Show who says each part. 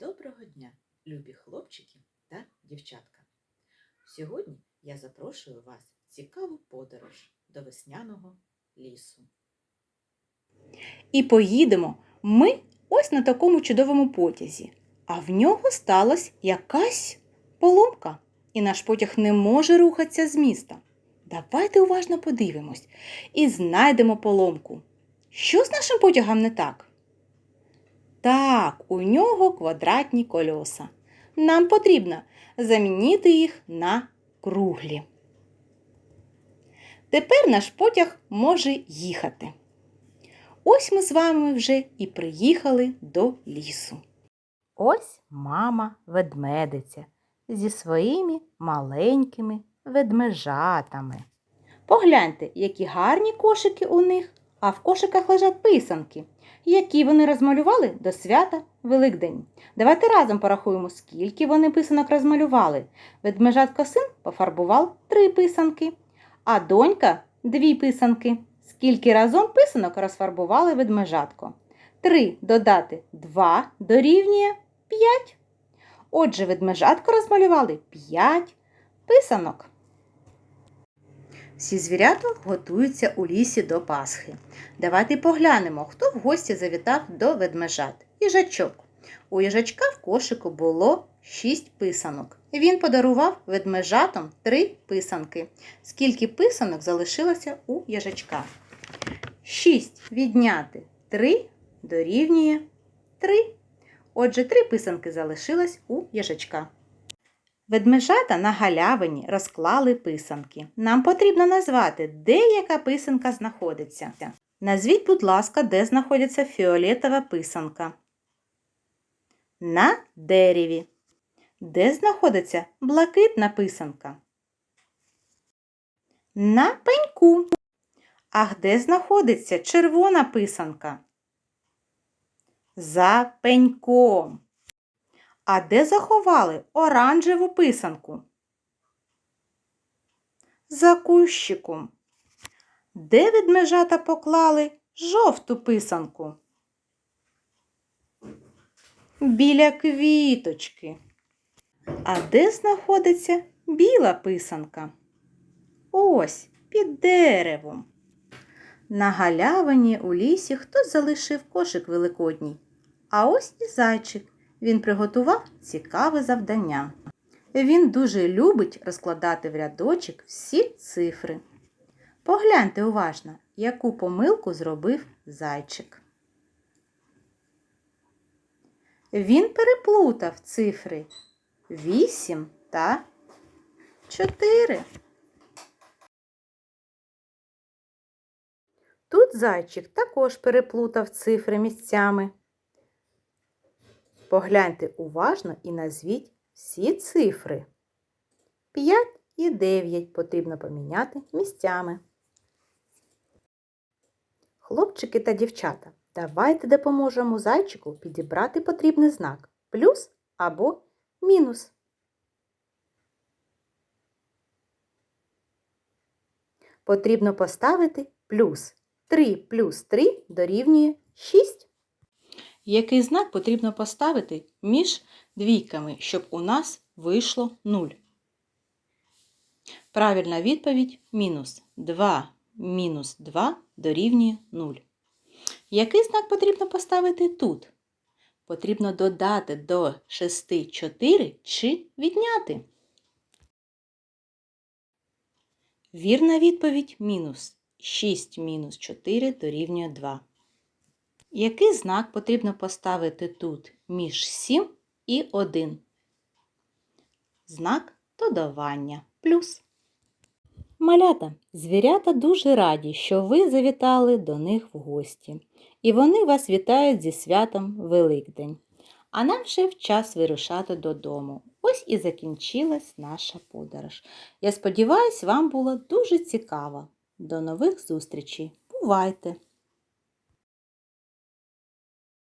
Speaker 1: Доброго дня, любі хлопчики та дівчатка! Сьогодні я запрошую вас в цікаву подорож до весняного лісу.
Speaker 2: І поїдемо ми ось на такому чудовому потязі. А в нього сталася якась поломка, і наш потяг не може рухатися з міста. Давайте уважно подивимось і знайдемо поломку. Що з нашим потягом не так? Так, у нього квадратні кольоса. Нам потрібно замінити їх на круглі. Тепер наш потяг може їхати. Ось ми з вами вже і приїхали до лісу. Ось мама ведмедиця зі своїми маленькими ведмежатами. Погляньте, які гарні кошики у них, а в кошиках лежать писанки, які вони розмалювали до свята Великдень. Давайте разом порахуємо, скільки вони писанок розмалювали. Ведмежатко син пофарбував три писанки, а донька дві писанки. Скільки разом писанок розфарбували ведмежатко? Три додати два дорівнює п'ять. Отже, ведмежатко розмалювали п'ять писанок. Всі звірята готуються у лісі до Пасхи. Давайте поглянемо, хто в гості завітав до ведмежат. Їжачок. У їжачка в кошику було шість писанок. Він подарував ведмежатам три писанки. Скільки писанок залишилося у їжачка? 6 відняти 3 дорівнює 3. Отже, три писанки залишилось у їжачка. Ведмежата на галявині розклали писанки. Нам потрібно назвати, де яка писанка знаходиться. Назвіть, будь ласка, де знаходиться фіолетова писанка. На дереві. Де знаходиться блакитна писанка? На пеньку. А де знаходиться червона писанка? За пеньком. А де заховали оранжеву писанку? За кущиком. Де ведмежата поклали жовту писанку? Біля квіточки. А де знаходиться біла писанка? Ось під деревом. На галявині у лісі хтось залишив кошик великодній. А ось і зайчик. Він приготував цікаве завдання. Він дуже любить розкладати в рядочок всі цифри. Погляньте уважно, яку помилку зробив зайчик. Він переплутав цифри 8 та 4. Тут зайчик також переплутав цифри місцями. Погляньте уважно і назвіть всі цифри. 5 і 9 потрібно поміняти місцями. Хлопчики та дівчата, давайте допоможемо зайчику підібрати потрібний знак плюс або мінус. Потрібно поставити плюс. 3 плюс 3 дорівнює 6. Який знак потрібно поставити між двійками, щоб у нас вийшло 0? Правильна відповідь мінус 2 мінус 2 дорівнює 0. Який знак потрібно поставити тут? Потрібно додати до 6 4 чи відняти. Вірна відповідь мінус. 6 мінус 4 дорівнює 2. Який знак потрібно поставити тут між 7 і 1? Знак додавання плюс. Малята, звірята дуже раді, що ви завітали до них в гості. І вони вас вітають зі святом Великдень. А нам ще в час вирушати додому. Ось і закінчилась наша подорож. Я сподіваюся, вам було дуже цікаво. До нових зустрічей. Бувайте!